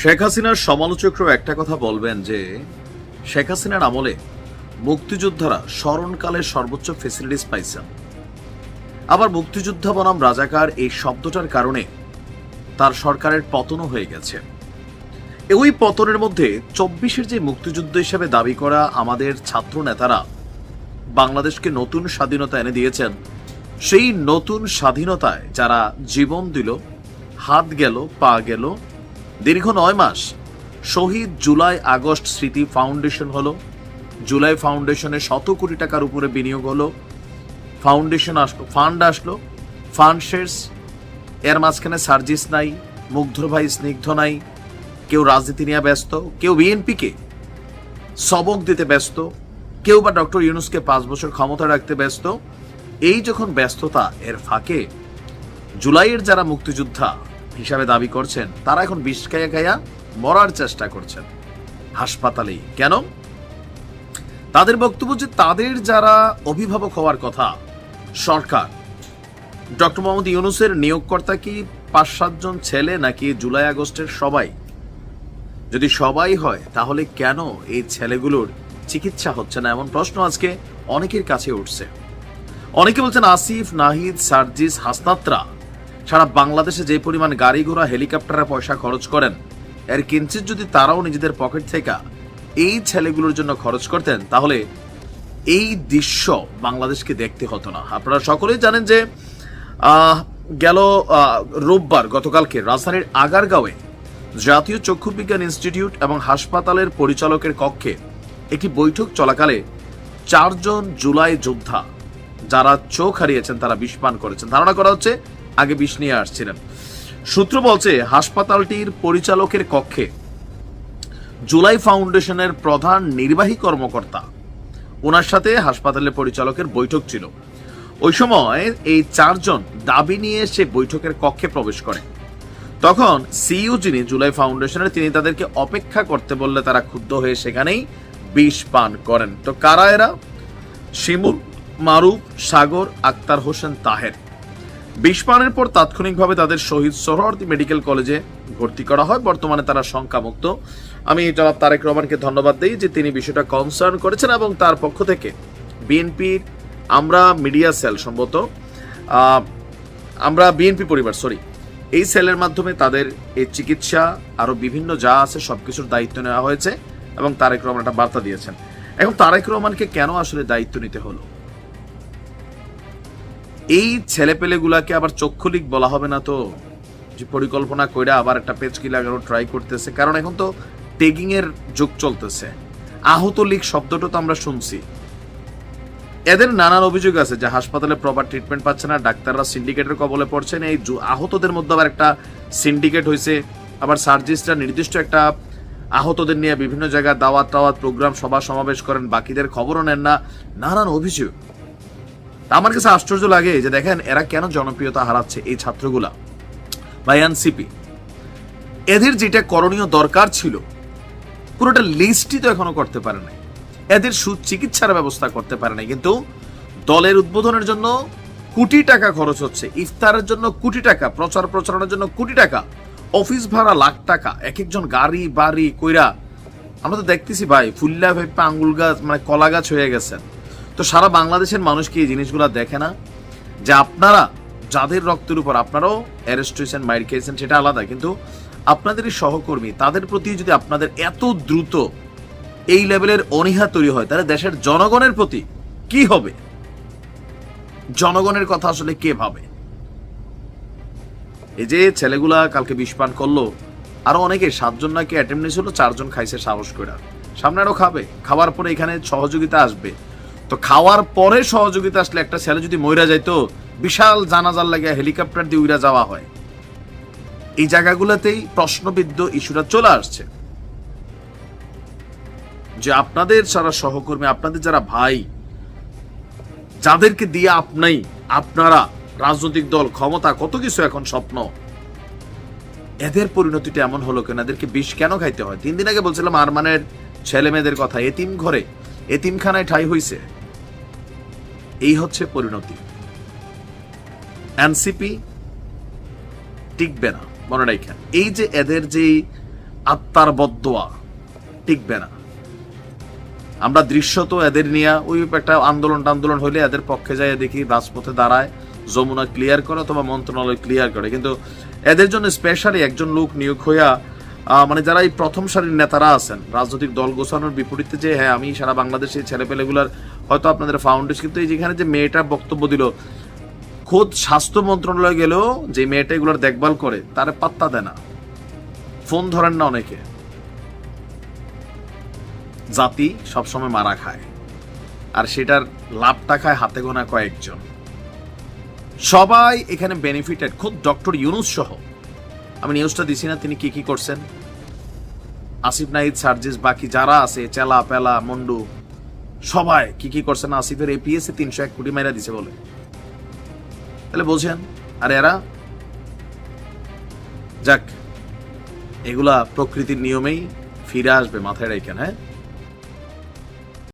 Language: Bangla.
শেখ হাসিনার সমালোচকরাও একটা কথা বলবেন যে, শেখ হাসিনার আমলে মুক্তিযোদ্ধারা স্মরণকালে সর্বোচ্চ ফেসিলিটিস পাইছেন। আবার মুক্তিযোদ্ধা বনাম রাজাকার এই শব্দটার কারণে তার সরকারের পতনও হয়ে গেছে। ওই পতনের মধ্যে চব্বিশের যে মুক্তিযুদ্ধ হিসেবে দাবি করা আমাদের ছাত্র নেতারা বাংলাদেশকে নতুন স্বাধীনতা এনে দিয়েছেন, সেই নতুন স্বাধীনতায় যারা জীবন দিল, হাত গেল, পা গেল দীর্ঘ নয় মাস শহীদ জুলাই আগস্ট স্মৃতি ফাউন্ডেশন হলো। জুলাই ফাউন্ডেশনে শত কোটি টাকার উপরে বিনিয়োগ হলো। ফাউন্ডেশন আসলো ফান্ড আসলো। ফান্ড শেয়ার্স, এর মাঝখানে সার্জিস নাই, মুগ্ধর ভাই স্নিগ্ধ নাই, কেউ রাজনীতি নিয়ে ব্যস্ত, কেউ বিএনপিকে সবক দিতে ব্যস্ত, কেউ বা ডক্টর ইউনুসকে পাঁচ বছর ক্ষমতা রাখতে ব্যস্ত। এই যখন ব্যস্ততা এর ফাঁকে, জুলাইয়ের যারা মুক্তিযোদ্ধা হিসাবে দাবি করছেন, তারা এখন বিষ খাইয়া খাইয়া মরার চেষ্টা করছেন। হাসপাতালেই। কেন? তাদের বক্তব্য যে তাদের যারা অভিভাবক হওয়ার কথা, সরকার। ডক্টর মোহাম্মদ ইউনুসের নিয়োগকর্তা কি পাঁচ সাতজন ছেলে নাকি জুলাই আগস্টের সবাই? যদি সবাই হয়, তাহলে কেন এই ছেলেগুলোর চিকিৎসা হচ্ছে না? এমন প্রশ্ন আজকে অনেকের কাছে উঠছে। অনেকে বলছেন আসিফ, নাহিদ, সার্জিস, হাসনাত্রা সারা বাংলাদেশে যে পরিমাণ গাড়ি ঘোড়া হেলিকপ্টারে পয়সা খরচ করেন, এর কিঞ্চিত যদি তারাও নিজেদের পকেট থেকে এই ছেলেগুলোর জন্য খরচ করতেন, তাহলে এই দৃশ্য বাংলাদেশকে দেখতে হতো না। আপনারা সকলেই জানেন যে গেল রোববার গতকালকে রাজধানীর আগারগাঁওয়ে জাতীয় চক্ষু বিজ্ঞান ইনস্টিটিউট এবং হাসপাতালের পরিচালকের কক্ষে একটি বৈঠক চলাকালে চারজন জুলাই যোদ্ধা যারা চোখ হারিয়েছেন, তারা বিষ পান করেছেন। ধারণা করা হচ্ছে আগে বিষ নিয়ে আসছিলেন। সূত্র বলছে, হাসপাতালটির পরিচালকের কক্ষে জুলাই ফাউন্ডেশনের প্রধান নির্বাহী কর্মকর্তা, ওনার সাথে হাসপাতালের পরিচালকের বৈঠক ছিল। ওই সময় এই চারজন দাবি নিয়ে সে বৈঠকের কক্ষে প্রবেশ করে। তখন সিইও যিনি জুলাই ফাউন্ডেশনের, তিনি তাদেরকে অপেক্ষা করতে বললে তারা ক্ষুব্ধ হয়ে সেখানেই বিষ পান করেন। তো কারা এরা? শিমুল, মারুফ, সাগর, আক্তার হোসেন তাহের। পানের পর তাৎক্ষণিকভাবে তাদের শহীদ সোহরাওয়ার্দী মেডিকেল কলেজে ভর্তি করা হয়। বর্তমানে তারা শঙ্কামুক্ত। আমি জনাব তারেক রহমানকে ধন্যবাদ দিই যে তিনি বিষয়টা কনসার্ন করেছেন এবং তার পক্ষ থেকে বিএনপির আমরা মিডিয়া সেল সম্ভবত আমরা বিএনপি পরিবার সরি এই সেলের মাধ্যমে তাদের এই চিকিৎসা আরও বিভিন্ন যা আছে সব কিছুর দায়িত্ব নেওয়া হয়েছে এবং তারেক রহমান একটা বার্তা দিয়েছেন। এখন তারেক রহমানকে কেন আসলে দায়িত্ব নিতে হলো? এই ছেলেপেলেগুলাকে আবার চক্ষুলিক বলা হবে না তো? যে পরিকল্পনা কইরা আবার একটা পেচকি লাগানো ট্রাই করতেছে। কারণ এখন তো টেগিং এর যুগ চলতেছে। আহত লীগ শব্দটা তো আমরা শুনছি। এদের নানান অভিযোগ আছে যে হাসপাতালে প্রপার ট্রিটমেন্ট পাচ্ছে না, ডাক্তাররা সিন্ডিকেটের কবলে পড়ছেন। এই আহতদের মধ্যে আবার একটা সিন্ডিকেট হয়েছে আবার সার্জিস্টরা নির্দিষ্ট একটা আহতদের নিয়ে বিভিন্ন জায়গায় দাওয়াত টাওয়াত প্রোগ্রাম সভা সমাবেশ করেন। বাকিদের খবরও নেন না। নানান অভিযোগ। তা আমার কাছে আশ্চর্য লাগে যে দেখেন, এরা কেন জনপ্রিয়তা হারাচ্ছে এই ছাত্রগুলা? বা এনসিপি এদের যেটা করণীয় দরকার ছিল, পুরোটা লিস্টই তো এখনও করতে পারে নাই। এদের সুচিকিৎসার ব্যবস্থা করতে পারে নাই, কিন্তু দলের উদ্বোধনের জন্য কোটি টাকা খরচ হচ্ছে, ইফতারের জন্য কোটি টাকা, প্রচার প্রচারণের জন্য কোটি টাকা, অফিস ভাড়া লাখ টাকা এক একজন গাড়ি বাড়ি কইরা, আমরা তো দেখতেছি ভাই ফুল্লা ভেপা আঙ্গুল গাছ মানে কলা গাছ হয়ে গেছেন। তো সারা বাংলাদেশের মানুষ কি এই জিনিসগুলো দেখে না? যে আপনারা যাদের রক্তের উপর আপনারাও অ্যারেস্ট হয়েছেন, মাইর খেয়েছেন, সেটা আলাদা। কিন্তু আপনাদের এই সহকর্মী, তাদের প্রতি যদি আপনাদের এত দ্রুত এই লেভেলের অনীহা তৈরি হয়, তাহলে দেশের জনগণের প্রতি কি হবে? জনগণের কথা আসলে কে ভাবে? এই যে ছেলেগুলা কালকে বিষ পান করল, আরও অনেকে, সাতজন নাকি অ্যাটেম্প হলো, চারজন খাইছে সাহস করে সামনে আরও খাবে, খাওয়ার পরে এখানে সহযোগিতা আসবে। তো খাওয়ার পরে সহযোগিতা আসলে একটা ছেলে যদি মইরা যাইতো বিশাল জানাজার লাগে হেলিকপ্টার দিয়ে উইরা যাওয়া হয়। এই জায়গাগুলোতেই প্রশ্নবিদ্ধ ইস্যুটা চলে আসছে। যে আপনাদের যারা সহকর্মী, আপনাদের যারা ভাই, যাদেরকে দিয়ে আপনি আপনারা রাজনৈতিক দল, ক্ষমতা, কত কিছু এখন স্বপ্ন, এদের পরিণতিটা এমন হলো কেন? এদেরকে বিষ কেন খাইতে হয়? তিন দিন আগে বলছিলাম, আরমানের ছেলে মেয়েদের কথা এতিম ঘরে এতিমখানায় ঠাই হইছে। এই হচ্ছে পরিণতি। এনসিপি টিকবে না, মনে রাখেন। এই যে এদের যে আত্মার বদোয়া, টিকবে না। আমরা দৃশ্যত এদের নিয়ে ওই একটা আন্দোলন আন্দোলন হলে এদের পক্ষে যাই দেখি, রাজপথে দাঁড়ায়, যমুনা ক্লিয়ার করে অথবা মন্ত্রণালয় ক্লিয়ার করে। কিন্তু এদের জন্য স্পেশালি একজন লোক নিয়োগ হইয়া মানে যারা এই প্রথম সারির নেতারা আছেন, রাজনৈতিক দল গোছানোর বিপরীতে যে হ্যাঁ আমি সারা বাংলাদেশের ছেলেপেলেগুলার হয়তো আপনাদের ফাউন্ডেশন কিন্তু এই যেখানে যে মেয়েটা বক্তব্য দিল, খোদ স্বাস্থ্য মন্ত্রণালয় গেলেও যে মেয়েটা এগুলোর দেখভাল করে, তার পাত্তা দেয় না। ফোন ধরেন না অনেকে। জাতি সবসময় মারা খায়। আর সেটার লাভটা খায় হাতে গোনা কয়েকজন। সবাই এখানে বেনিফিটেড খুব ডক্টর ইউনুস সহ। আমি নিউজটা দিছি না, তিনি কি কি করছেন? আসিফ নাহিদ, সার্জিস, বাকি যারা আছে, চেলা, পেলা, মন্ডু সবাই কি কি করছে না আসিফের এ তিনশো এক কোটি মাইরা দিছে বলে। তাহলে বলছেন আর এরা? যাক, এগুলা প্রকৃতির নিয়মেই ফিরে আসবে মাথায় রাখেন হ্যাঁ?